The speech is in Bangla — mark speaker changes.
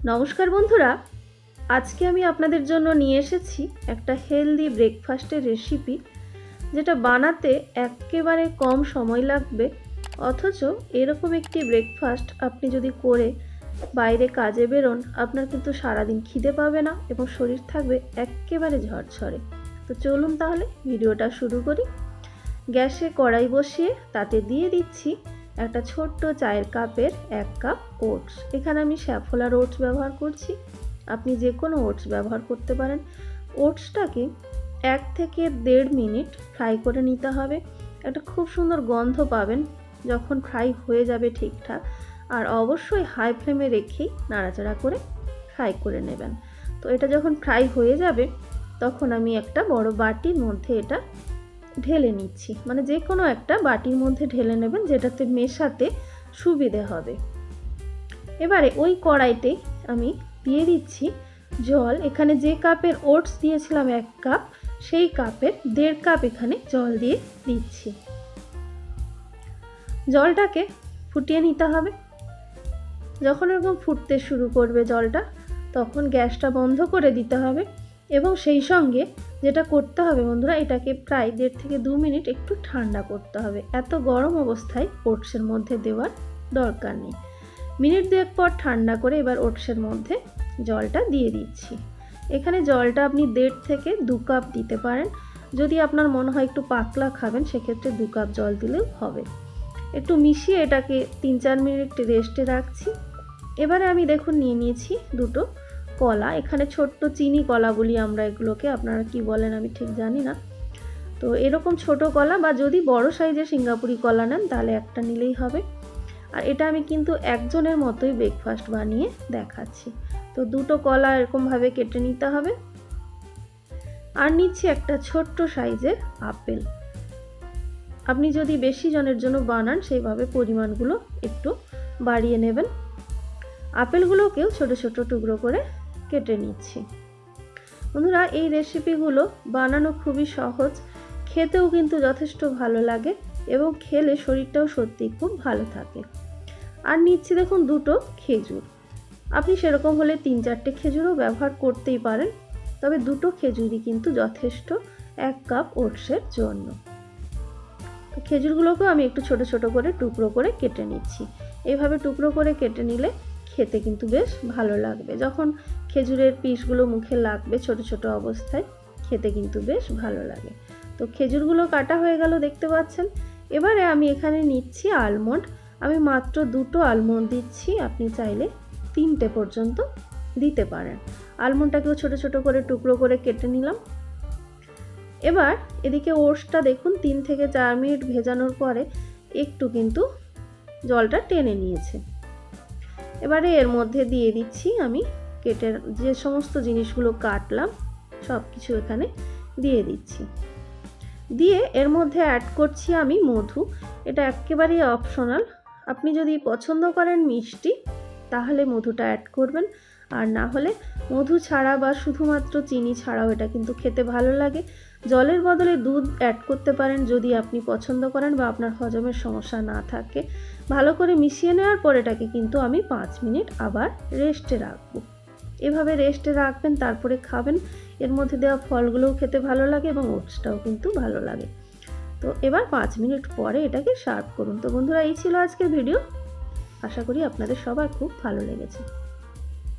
Speaker 1: নমস্কার বন্ধুরা, আজকে আমি আপনাদের জন্য নিয়ে এসেছি একটা হেলদি ব্রেকফাস্টের রেসিপি যেটা বানাতে একেবারে কম সময় লাগবে, অথচ এরকম একটি ব্রেকফাস্ট আপনি যদি করে বাইরে কাজে বেরোন, আপনার কিন্তু সারাদিন খিদে পাবে না এবং শরীর থাকবে একেবারে ঝরঝরে। তো চলুন তাহলে, ভিডিওটা শুরু করি। গ্যাসে কড়াই বসিয়ে তাতে দিয়ে দিচ্ছি একটা ছোট্ট চায়ের কাপের এক কাপ ওটস। এখানে আমি স্যাফোলার ওটস ব্যবহার করছি। আপনি যে কোনো ওটস ব্যবহার করতে পারেন। ওটসটাকে এক থেকে দেড় মিনিট ফ্রাই করে নিতে হবে। একটা খুব সুন্দর গন্ধ পাবেন যখন ফ্রাই হয়ে যাবে ঠিকঠাক। আর অবশ্যই হাই ফ্লেমে রেখেই নাড়াচাড়া করে ফ্রাই করে নেবেন। তো এটা যখন ফ্রাই হয়ে যাবে, তখন আমি একটা বড় বাটির মধ্যে এটা ঢেলে নিচ্ছি। মানে যে কোনো একটা বাটির মধ্যে ঢেলে নেবেন, যেটাতে মেশাতে সুবিধে হবে। এবারে ওই কড়াইতে আমি দিয়ে দিচ্ছি জল। এখানে যে কাপের ওটস দিয়েছিলাম এক কাপ, সেই কাপের দেড় কাপ এখানে জল দিয়ে দিচ্ছি। জলটাকে ফুটিয়ে নিতে হবে। যখন এরকম ফুটতে শুরু করবে জলটা, তখন গ্যাসটা বন্ধ করে দিতে হবে। এবং সেই সঙ্গে যেটা করতে হবে বন্ধুরা, এটাকে প্রায় দেড় থেকে দু মিনিট একটু ঠান্ডা করতে হবে। এত গরম অবস্থায় ওটসের মধ্যে দেওয়ার দরকার নেই। মিনিট দুয়েক পর ঠান্ডা করে এবার ওটসের মধ্যে জলটা দিয়ে দিচ্ছি। এখানে জলটা আপনি দেড় থেকে দু কাপ দিতে পারেন। যদি আপনার মনে হয় একটু পাতলা খাবেন, সেক্ষেত্রে দু কাপ জল দিলেও হবে। একটু মিশিয়ে এটাকে তিন চার মিনিট রেস্টে রাখছি। এবারে আমি দেখুন নিয়ে নিয়েছি দুটো কলা, এখানে ছোট্ট চিনি কলা বলি আমরা এগুলোকে, আপনারা কি বলেন আমি ঠিক জানি না। তো এরকম ছোট কলা বা যদি বড় সাইজের সিঙ্গাপুরি কলা নেন তাহলে একটা নিলেই হবে। আর এটা আমি কিন্তু একজনের মতোই ব্রেকফাস্ট বানিয়ে দেখাচ্ছি। তো দুটো কলা এরকমভাবে কেটে নিতে হবে। আর নিচ্ছি একটা ছোট্ট সাইজের আপেল। আপনি যদি বেশি জনের জন্য বানান সেইভাবে পরিমাণগুলো একটু বাড়িয়ে নেবেন। আপেলগুলোকেও ছোট ছোট টুকরো করে কেটে নিচ্ছি। বন্ধুরা, এই রেসিপিগুলো বানানো খুবই সহজ। খেতেও কিন্তু যথেষ্ট ভালো লাগে এবং খেলে শরীরটাও সত্যি খুব ভালো থাকে। আর নিচ্ছি দেখুন দুটো খেজুর। আপনি সেরকম হলে তিন চারটে খেজুরও ব্যবহার করতেই পারেন, তবে দুটো খেজুরই কিন্তু যথেষ্ট এক কাপ ওটসের জন্য। খেজুরগুলোকেও আমি একটু ছোট ছোট করে টুকরো করে কেটে নিচ্ছি। এইভাবে টুকরো করে কেটে নিলে খেতে কিন্তু বেশ ভালো লাগবে। যখন খেজুরের পিসগুলো মুখে লাগবে ছোট ছোট অবস্থায়, খেতে কিন্তু বেশ ভালো লাগে। তো খেজুরগুলো কাটা হয়ে গেল দেখতে পাচ্ছেন। এবারে আমি এখানে নিচ্ছি আলমন্ড আমি মাত্র দুটো আলমন্ড দিচ্ছি, আপনি চাইলে তিনটে পর্যন্ত দিতে পারেন। আলমন্ডটাকেও ছোট ছোট করে টুকরো করে কেটে নিলাম। এবার এদিকে ওটসটা দেখুন, তিন থেকে চার মিনিট ভেজানোর পরে একটু কিন্তু জলটা টেনে নিয়েছে। এবারে এর মধ্যে দিয়ে দিচ্ছি আমি কেটে যে সমস্ত জিনিসগুলো কাটলাম সব কিছু এখানে দিয়ে দিচ্ছি। দিয়ে এর মধ্যে অ্যাড করছি আমি মধু। এটা একেবারেই অপশনাল আপনি যদি পছন্দ করেন মিষ্টি, তাহলে মধুটা অ্যাড করবেন। আর না হলে মধু ছাড়া বা শুধুমাত্র চিনি ছাড়াও এটা কিন্তু খেতে ভালো লাগে। জলের বদলে দুধ অ্যাড করতে পারেন যদি আপনি পছন্দ করেন বা আপনার হজমের সমস্যা না থাকে। ভালো করে মিশিয়ে নেওয়ার পর এটাকে কিন্তু আমি পাঁচ মিনিট আবার রেস্টে রাখব। এভাবে রেস্টে রাখবেন, তারপরে খাবেন। এর মধ্যে দেওয়া ফলগুলোও খেতে ভালো লাগে এবং ওটসটাও কিন্তু ভালো লাগে। তো এবার পাঁচ মিনিট পরে এটাকে সার্ভ করুন। তো বন্ধুরা, এই ছিল আজকের ভিডিও আশা করি আপনাদের সবার খুব ভালো লেগেছে।